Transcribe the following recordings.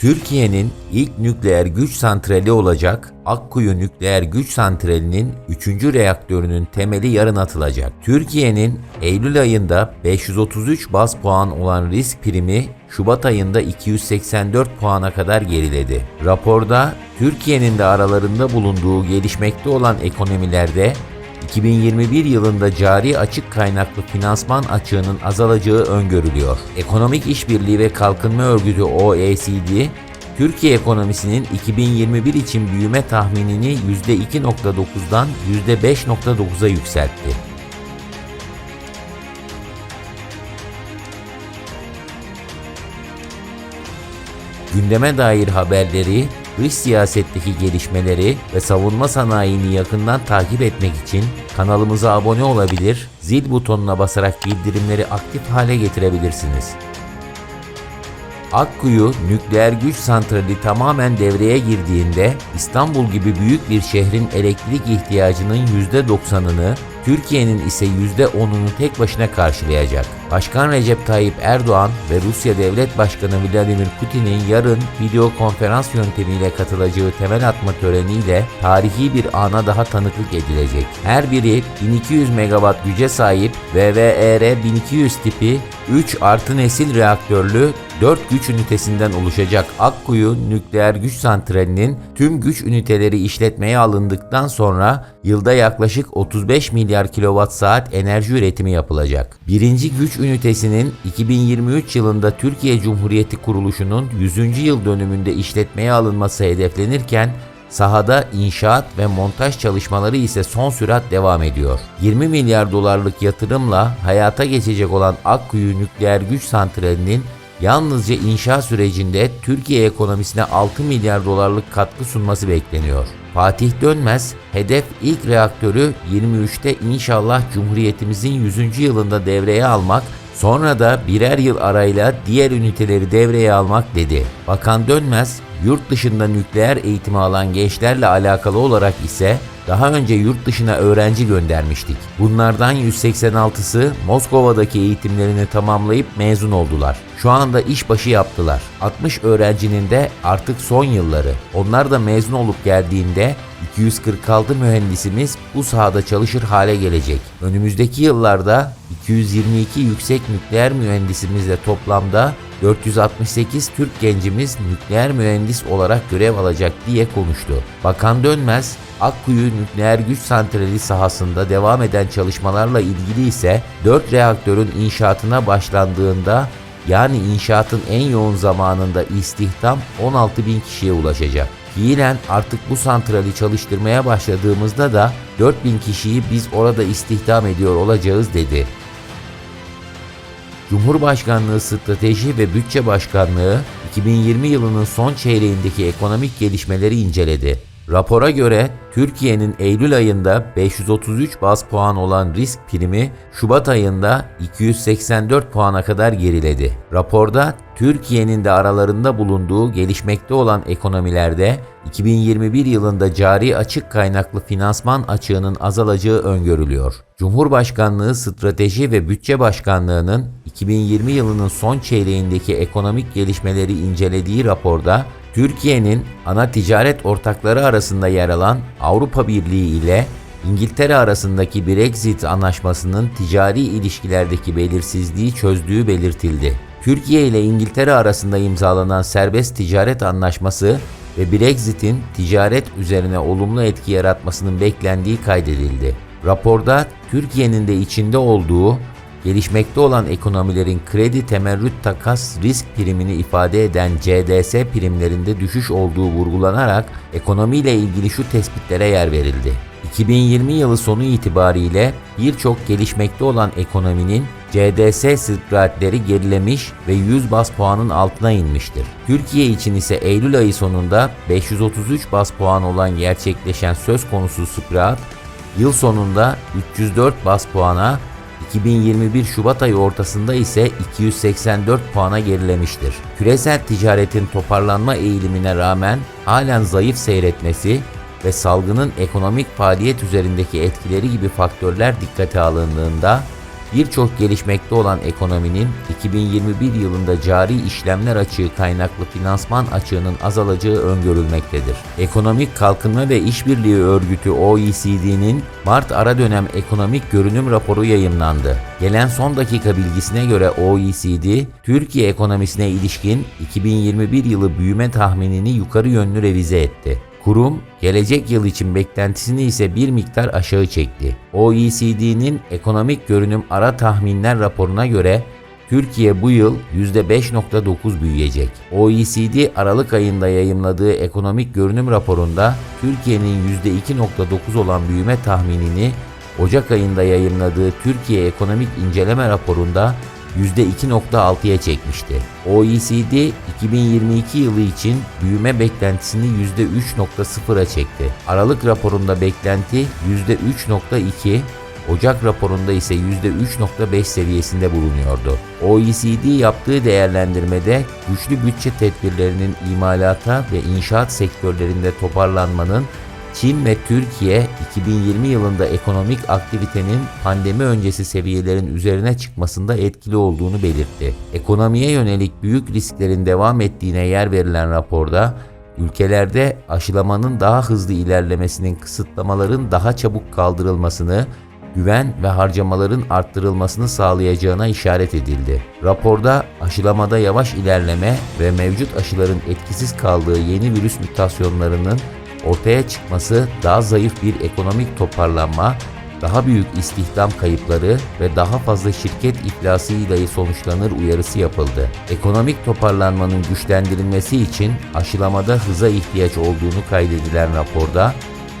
Türkiye'nin ilk nükleer güç santrali olacak Akkuyu Nükleer Güç Santrali'nin 3. reaktörünün temeli yarın atılacak. Türkiye'nin Eylül ayında 533 baz puan olan risk primi Şubat ayında 284 puana kadar geriledi. Raporda Türkiye'nin de aralarında bulunduğu gelişmekte olan ekonomilerde 2021 yılında cari açık kaynaklı finansman açığının azalacağı öngörülüyor. Ekonomik İşbirliği ve Kalkınma Örgütü OECD, Türkiye ekonomisinin 2021 için büyüme tahminini %2.9'dan %5.9'a yükseltti. Gündeme dair haberleri, dış siyasetteki gelişmeleri ve savunma sanayini yakından takip etmek için kanalımıza abone olabilir, zil butonuna basarak bildirimleri aktif hale getirebilirsiniz. Akkuyu nükleer güç santrali tamamen devreye girdiğinde İstanbul gibi büyük bir şehrin elektrik ihtiyacının %90'ını, Türkiye'nin ise %10'unu tek başına karşılayacak. Başkan Recep Tayyip Erdoğan ve Rusya Devlet Başkanı Vladimir Putin'in yarın video konferans yöntemiyle katılacağı temel atma töreniyle tarihi bir ana daha tanıklık edilecek. Her biri 1200 megawatt güce sahip VVER 1200 tipi 3 artı nesil reaktörlü 4 güç ünitesinden oluşacak Akkuyu nükleer güç santralinin tüm güç üniteleri işletmeye alındıktan sonra yılda yaklaşık 35 milyar kilowatt saat enerji üretimi yapılacak. Birinci güç ünitesinin 2023 yılında Türkiye Cumhuriyeti kuruluşunun 100. yıl dönümünde işletmeye alınması hedeflenirken Sahada inşaat ve montaj çalışmaları ise son sürat devam ediyor. 20 milyar dolarlık yatırımla hayata geçecek olan Akkuyu nükleer güç santralinin yalnızca inşa sürecinde Türkiye ekonomisine 6 milyar dolarlık katkı sunması bekleniyor. Fatih Dönmez, hedef ilk reaktörü 23'te inşallah Cumhuriyetimizin 100. yılında devreye almak Sonra da birer yıl arayla diğer üniteleri devreye almak dedi. Bakan Dönmez, yurt dışında nükleer eğitimi alan gençlerle alakalı olarak ise daha önce yurt dışına öğrenci göndermiştik. Bunlardan 186'sı Moskova'daki eğitimlerini tamamlayıp mezun oldular. Şu anda işbaşı yaptılar. 60 öğrencinin de artık son yılları. Onlar da mezun olup geldiğinde 246 mühendisimiz bu sahada çalışır hale gelecek. Önümüzdeki yıllarda 222 yüksek nükleer mühendisimizle toplamda 468 Türk gencimiz nükleer mühendis olarak görev alacak diye konuştu. Bakan Dönmez, Akkuyu nükleer güç santrali sahasında devam eden çalışmalarla ilgili ise 4 reaktörün inşaatına başlandığında yani inşaatın en yoğun zamanında istihdam 16 bin kişiye ulaşacak. Fiilen artık bu santrali çalıştırmaya başladığımızda da 4000 kişiyi biz orada istihdam ediyor olacağız dedi. Cumhurbaşkanlığı Strateji ve Bütçe Başkanlığı 2020 yılının son çeyreğindeki ekonomik gelişmeleri inceledi. Rapora göre Türkiye'nin Eylül ayında 533 baz puan olan risk primi Şubat ayında 284 puana kadar geriledi. Raporda Türkiye'nin de aralarında bulunduğu gelişmekte olan ekonomilerde 2021 yılında cari açık kaynaklı finansman açığının azalacağı öngörülüyor. Cumhurbaşkanlığı Strateji ve Bütçe Başkanlığı'nın 2020 yılının son çeyreğindeki ekonomik gelişmeleri incelediği raporda Türkiye'nin ana ticaret ortakları arasında yer alan Avrupa Birliği ile İngiltere arasındaki Brexit anlaşmasının ticari ilişkilerdeki belirsizliği çözdüğü belirtildi. Türkiye ile İngiltere arasında imzalanan serbest ticaret anlaşması ve Brexit'in ticaret üzerine olumlu etki yaratmasının beklendiği kaydedildi. Raporda Türkiye'nin de içinde olduğu gelişmekte olan ekonomilerin kredi temerrüt takas risk primini ifade eden CDS primlerinde düşüş olduğu vurgulanarak ekonomiyle ilgili şu tespitlere yer verildi. 2020 yılı sonu itibariyle birçok gelişmekte olan ekonominin CDS sıkratleri gerilemiş ve 100 bas puanın altına inmiştir. Türkiye için ise Eylül ayı sonunda 533 bas puan olan gerçekleşen söz konusu sıkrat, yıl sonunda 304 bas puana 2021 Şubat ayı ortasında ise 284 puana gerilemiştir. Küresel ticaretin toparlanma eğilimine rağmen halen zayıf seyretmesi ve salgının ekonomik faaliyet üzerindeki etkileri gibi faktörler dikkate alındığında birçok gelişmekte olan ekonominin 2021 yılında cari işlemler açığı kaynaklı finansman açığının azalacağı öngörülmektedir. Ekonomik Kalkınma ve İşbirliği Örgütü OECD'nin Mart ara dönem ekonomik görünüm raporu yayımlandı. Gelen son dakika bilgisine göre OECD, Türkiye ekonomisine ilişkin 2021 yılı büyüme tahminini yukarı yönlü revize etti. Kurum, gelecek yıl için beklentisini ise bir miktar aşağı çekti. OECD'nin ekonomik görünüm ara tahminler raporuna göre Türkiye bu yıl %5.9 büyüyecek. OECD Aralık ayında yayımladığı ekonomik görünüm raporunda Türkiye'nin %2.9 olan büyüme tahminini Ocak ayında yayımladığı Türkiye Ekonomik İnceleme raporunda %2.6'ya çekmişti. OECD 2022 yılı için büyüme beklentisini %3.0'a çekti. Aralık raporunda beklenti %3.2, Ocak raporunda ise %3.5 seviyesinde bulunuyordu. OECD yaptığı değerlendirmede güçlü bütçe tedbirlerinin imalata ve inşaat sektörlerinde toparlanmanın Çin ve Türkiye 2020 yılında ekonomik aktivitenin pandemi öncesi seviyelerin üzerine çıkmasında etkili olduğunu belirtti. Ekonomiye yönelik büyük risklerin devam ettiğine yer verilen raporda ülkelerde aşılamanın daha hızlı ilerlemesinin kısıtlamaların daha çabuk kaldırılmasını güven ve harcamaların arttırılmasını sağlayacağına işaret edildi. Raporda aşılamada yavaş ilerleme ve mevcut aşıların etkisiz kaldığı yeni virüs mutasyonlarının ortaya çıkması daha zayıf bir ekonomik toparlanma, daha büyük istihdam kayıpları ve daha fazla şirket iflasıyla sonuçlanır uyarısı yapıldı. Ekonomik toparlanmanın güçlendirilmesi için aşılamada hıza ihtiyaç olduğunu kaydedilen raporda,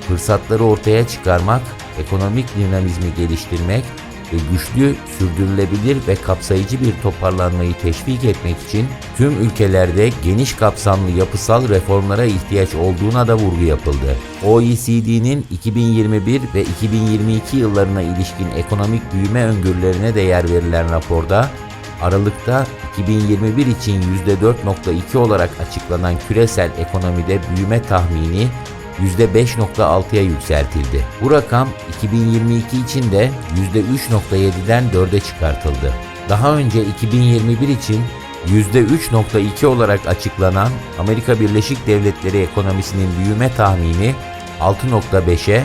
fırsatları ortaya çıkarmak, ekonomik dinamizmi geliştirmek ve güçlü, sürdürülebilir ve kapsayıcı bir toparlanmayı teşvik etmek için tüm ülkelerde geniş kapsamlı yapısal reformlara ihtiyaç olduğuna da vurgu yapıldı. OECD'nin 2021 ve 2022 yıllarına ilişkin ekonomik büyüme öngörülerine de yer verilen raporda Aralıkta 2021 için %4.2 olarak açıklanan küresel ekonomide büyüme tahmini %5.6'ya yükseltildi. Bu rakam 2022 için de %3.7'den 4'e çıkartıldı. Daha önce 2021 için %3.2 olarak açıklanan Amerika Birleşik Devletleri ekonomisinin büyüme tahmini 6.5'e,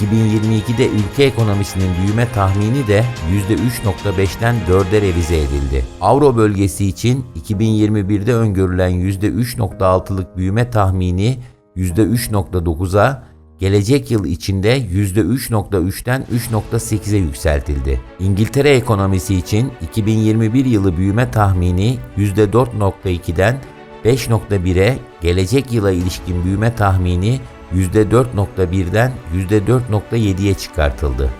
2022'de ülke ekonomisinin büyüme tahmini de %3.5'ten 4'e revize edildi. Avro bölgesi için 2021'de öngörülen %3.6'lık büyüme tahmini %3.9'a, gelecek yıl içinde %3.3'ten 3.8'e yükseltildi. İngiltere ekonomisi için 2021 yılı büyüme tahmini %4.2'den 5.1'e, gelecek yıla ilişkin büyüme tahmini %4.1'den %4.7'ye çıkartıldı.